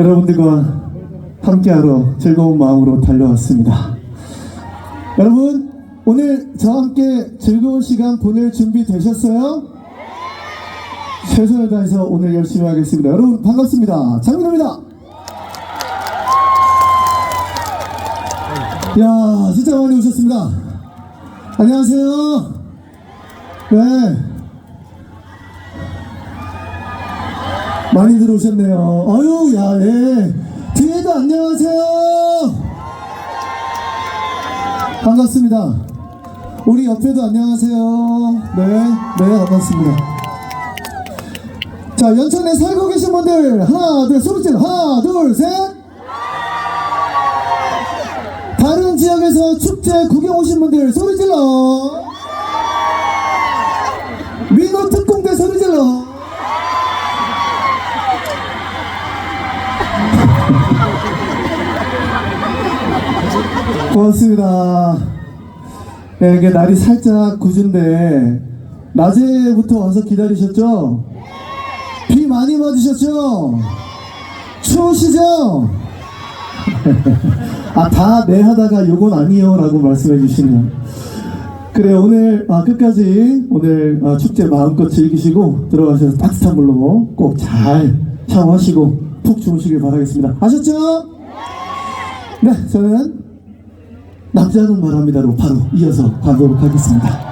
여러분들과 함께하러 즐거운 마음으로 달려왔습니다 여러분 오늘 저와 함께 즐거운 시간 보낼 준비 되셨어요? 최선을 다해서 오늘 열심히 하겠습니다. 여러분 반갑습니다. 장민호입니다. 야 진짜 많이 오셨습니다. 안녕하세요. 네. 많이 들어오셨네요. 아유 야 예. 뒤에도 안녕하세요. 반갑습니다. 우리 옆에도 안녕하세요. 네, 네 반갑습니다. 자, 연천에 살고 계신 분들, 하나, 둘, 소리 질러. 하나, 둘, 셋. 다른 지역에서 축제 구경 오신 분들, 소리 질러. 고맙습니다. 네, 이게 날이 살짝 구준데, 낮에부터 와서 기다리셨죠? 비 많이 맞으셨죠? 추우시죠? 아, 다네 하다가 요건 아니요 라고 말씀해 주시네요. 그래, 오늘, 아, 끝까지 오늘 아, 축제 마음껏 즐기시고 들어가셔서 따뜻한 물로 꼭 잘 샤워하시고 푹 주무시길 바라겠습니다. 아셨죠? 네, 저는 남자는 말합니다로 바로 이어서 가도록 하겠습니다.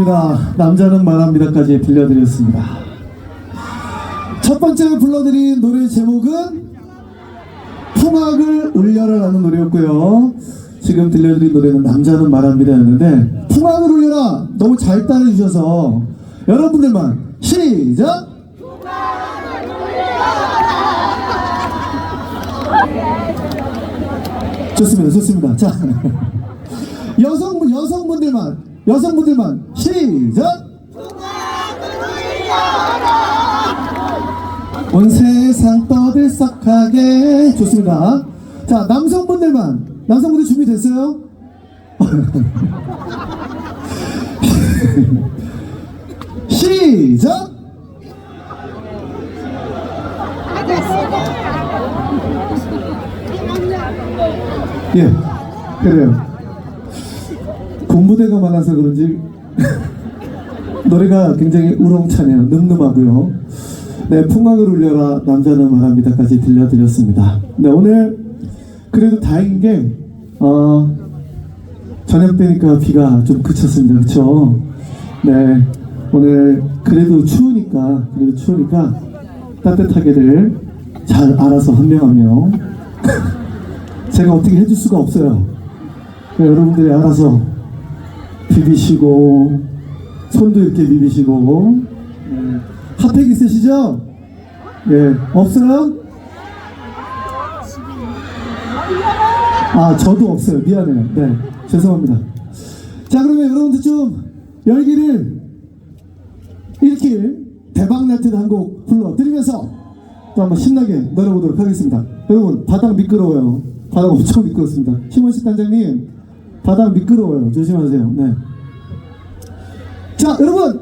고맙습니다. 남자는 말합니다까지 들려드렸습니다. 첫 번째 불러드린 노래 제목은 풍악을 울려라라는 노래였고요. 지금 들려드린 노래는 남자는 말합니다였는데 풍악을 울려라 너무 잘 따라주셔서 여러분들만 시작. 좋습니다, 좋습니다. 자, 여성분 여성분들만 여성분들만 시작. 온 세상 떠들썩하게 좋습니다. 자 남성분들만 남성분들 준비됐어요? 시작. 예, 그래요. 공부대가 많아서 그런지 노래가 굉장히 우렁차네요. 늠름하고요. 네, 풍악을 울려라 남자는 말합니다까지 들려드렸습니다. 네, 오늘 그래도 다행인 게 어, 저녁 되니까 비가 좀 그쳤습니다. 그렇죠? 네, 오늘 그래도 추우니까 그래도 추우니까 따뜻하게들 잘 알아서 한 명 한 명 제가 어떻게 해줄 수가 없어요. 네, 여러분들이 알아서 비비시고 손도 이렇게 비비시고. 네. 핫팩 있으시죠? 예. 없어요? 아 저도 없어요. 미안해요. 네. 죄송합니다. 자 그러면 여러분들 좀 열기를 일으킬 대박나트를 한곡 불러드리면서 또 한번 신나게 놀아보도록 하겠습니다. 여러분 바닥 미끄러워요. 바닥 엄청 미끄럽습니다. 심원식 단장님 바닥 미끄러워요 조심하세요 네. 자 여러분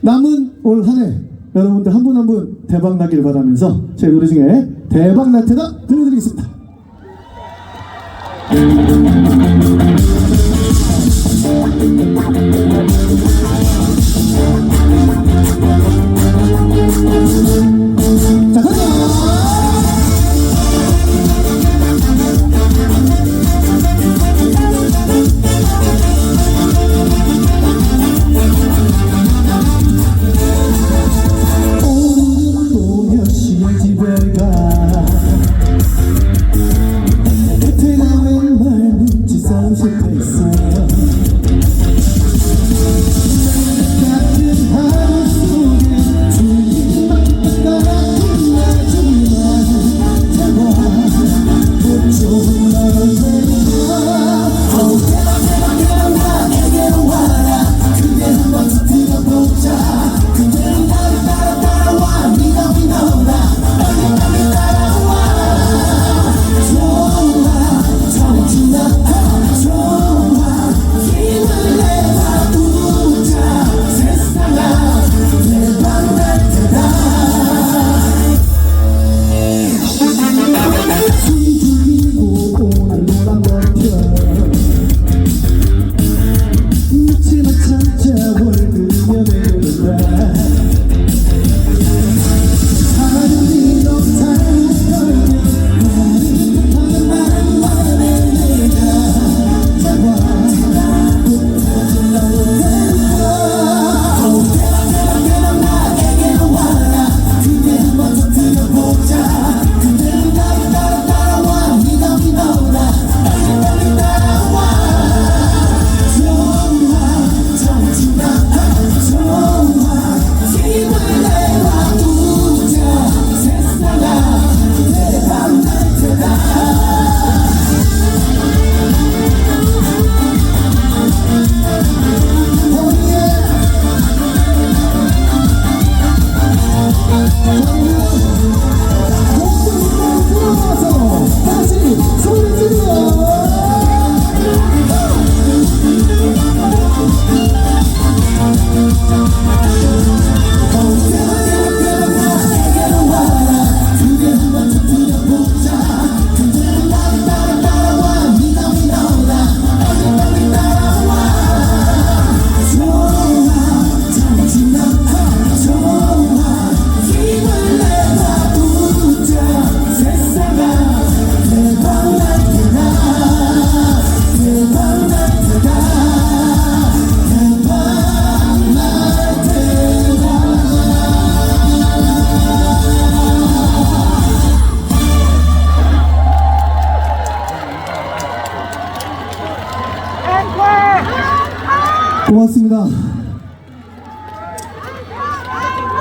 남은 올 한 해 여러분들 한 분 한 분 대박 나기를 바라면서 제 노래 중에 대박 나트다 들려드리겠습니다.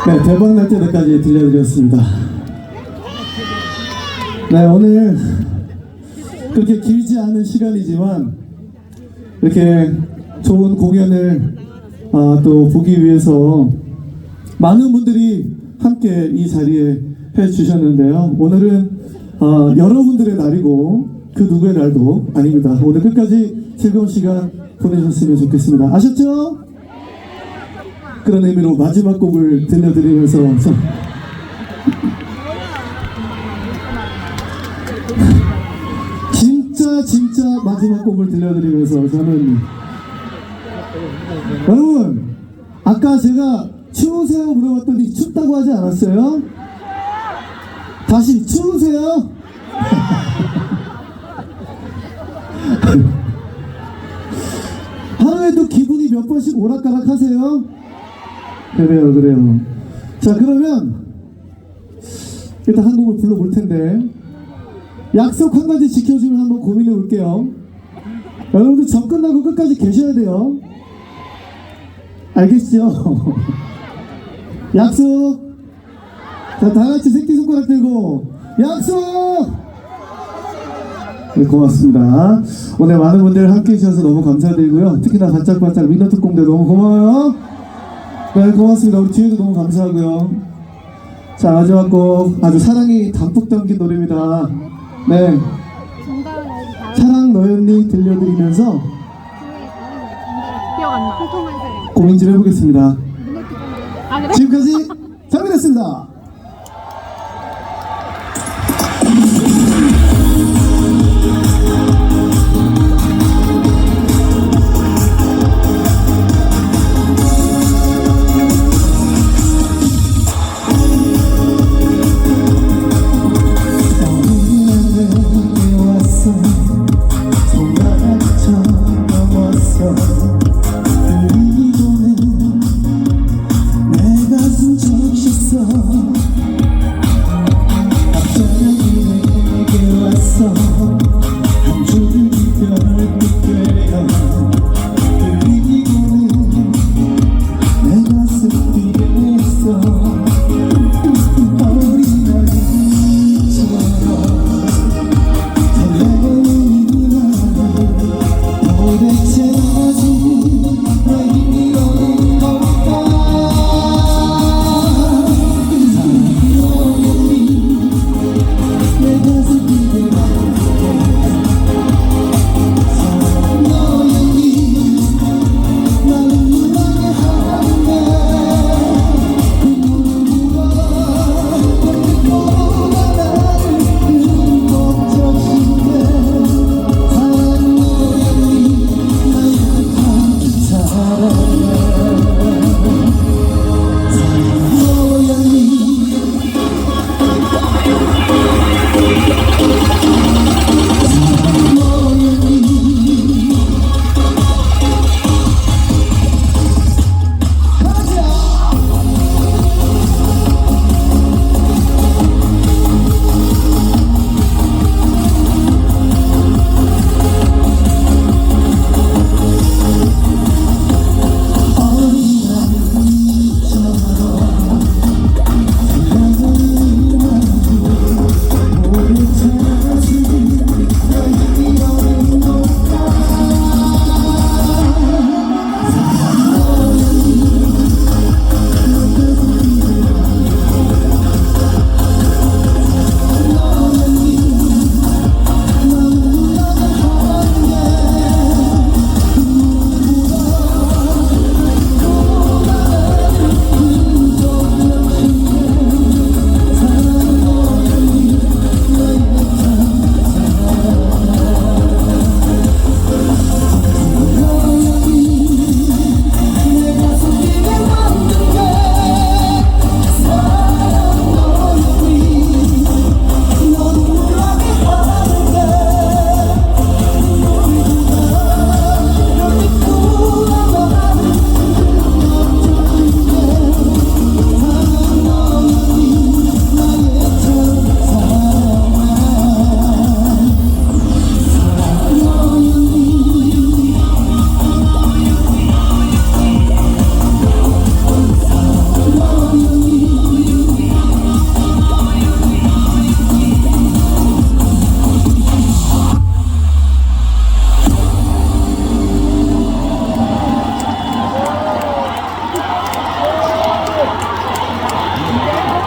네, 대박 날 때까지 들려드렸습니다. 네, 오늘 그렇게 길지 않은 시간이지만 이렇게 좋은 공연을 아, 또 보기 위해서 많은 분들이 함께 이 자리에 해 주셨는데요. 오늘은 어, 여러분들의 날이고 그 누구의 날도 아닙니다. 오늘 끝까지 즐거운 시간 보내셨으면 좋겠습니다. 아셨죠? 그런 의미로 마지막 곡을 들려드리면서 저- 진짜 진짜 마지막 곡을 들려드리면서 저는 여러분 아까 제가 추우세요 물어봤더니 춥다고 하지 않았어요? 다시 추우세요? 하루에도 기분이 몇 번씩 오락가락 하세요? 그래요 그래요 자 그러면 일단 한 곡을 불러볼 텐데 약속 한 가지 지켜주면 한번 고민해 볼게요 여러분들 전 끝나고 끝까지 계셔야 돼요 알겠죠? 약속 자 다 같이 새끼손가락 들고 약속 네, 고맙습니다. 오늘 많은 분들 함께 해주셔서 너무 감사드리고요. 특히나 반짝반짝 민노 특공대 너무 고마워요. 네, 고맙습니다. 우리 뒤에도 너무 감사하고요. 자, 마지막 곡 아주 사랑이 담뿍 담긴 노래입니다. 네, 사랑 너였니 들려드리면서. 고민 좀 해보겠습니다. 아? 지금까지 장민했습니다.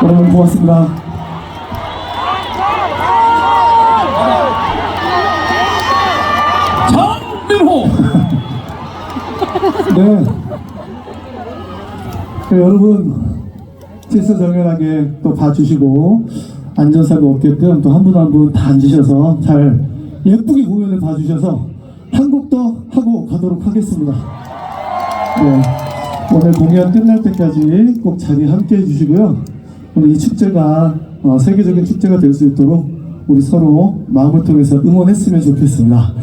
여러분 고맙습니다. 장민호 네. 네, 여러분 질서 정연하게 또 봐주시고 안전사고 없게끔 또 한 분 한 분 다 앉으셔서 잘 예쁘게 공연을 봐주셔서 한곡더 하고 가도록 하겠습니다. 네. 오늘 공연 끝날 때까지 꼭 자리 함께 해주시고요. 오늘 이 축제가 어, 세계적인 축제가 될 수 있도록 우리 서로 마음을 통해서 응원했으면 좋겠습니다.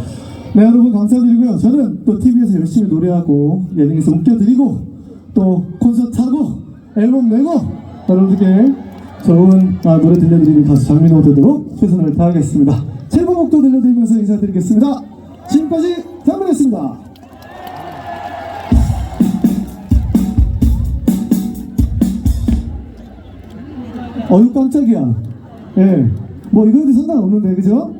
네, 여러분 감사드리고요. 저는 또 TV에서 열심히 노래하고 예능에서 웃겨드리고 또 콘서트하고 앨범 내고 여러분들께 좋은 아, 노래 들려드리는 가수 장민호 되도록 최선을 다하겠습니다. 제목도 들려드리면서 인사드리겠습니다. 지금까지 장민호였습니다. 어유 깜짝이야. 예. 뭐 이거에도 상관없는데 그죠?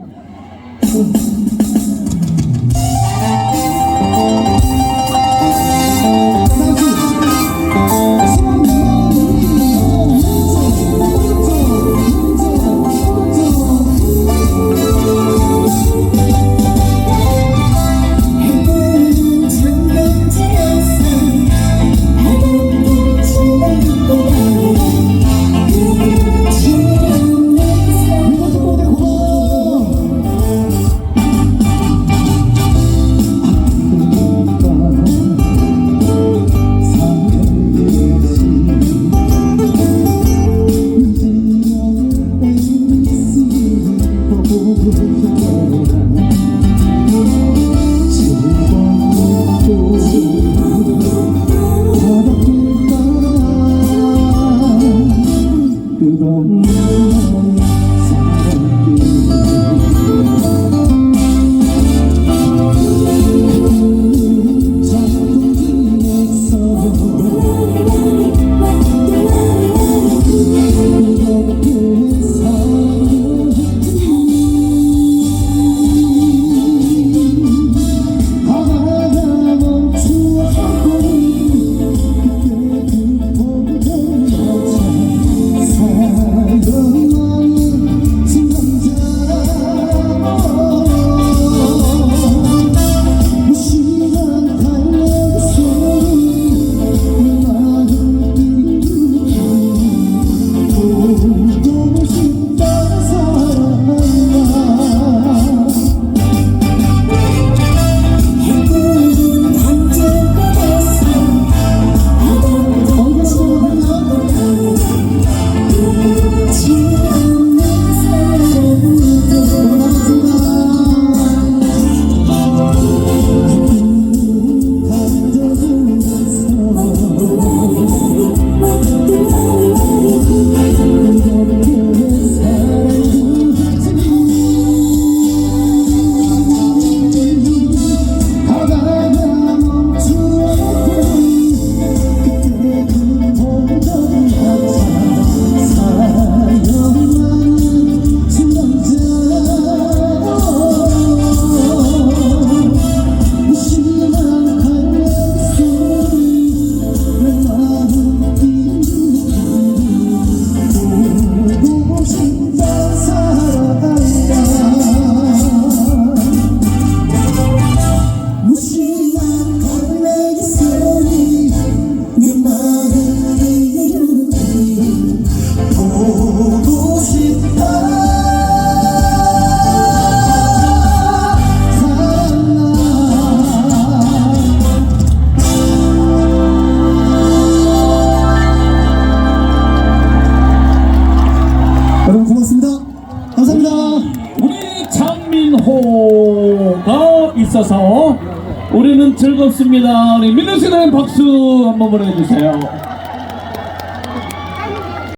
즐겁습니다. 우리 민호 씨는 박수 한번 보내주세요.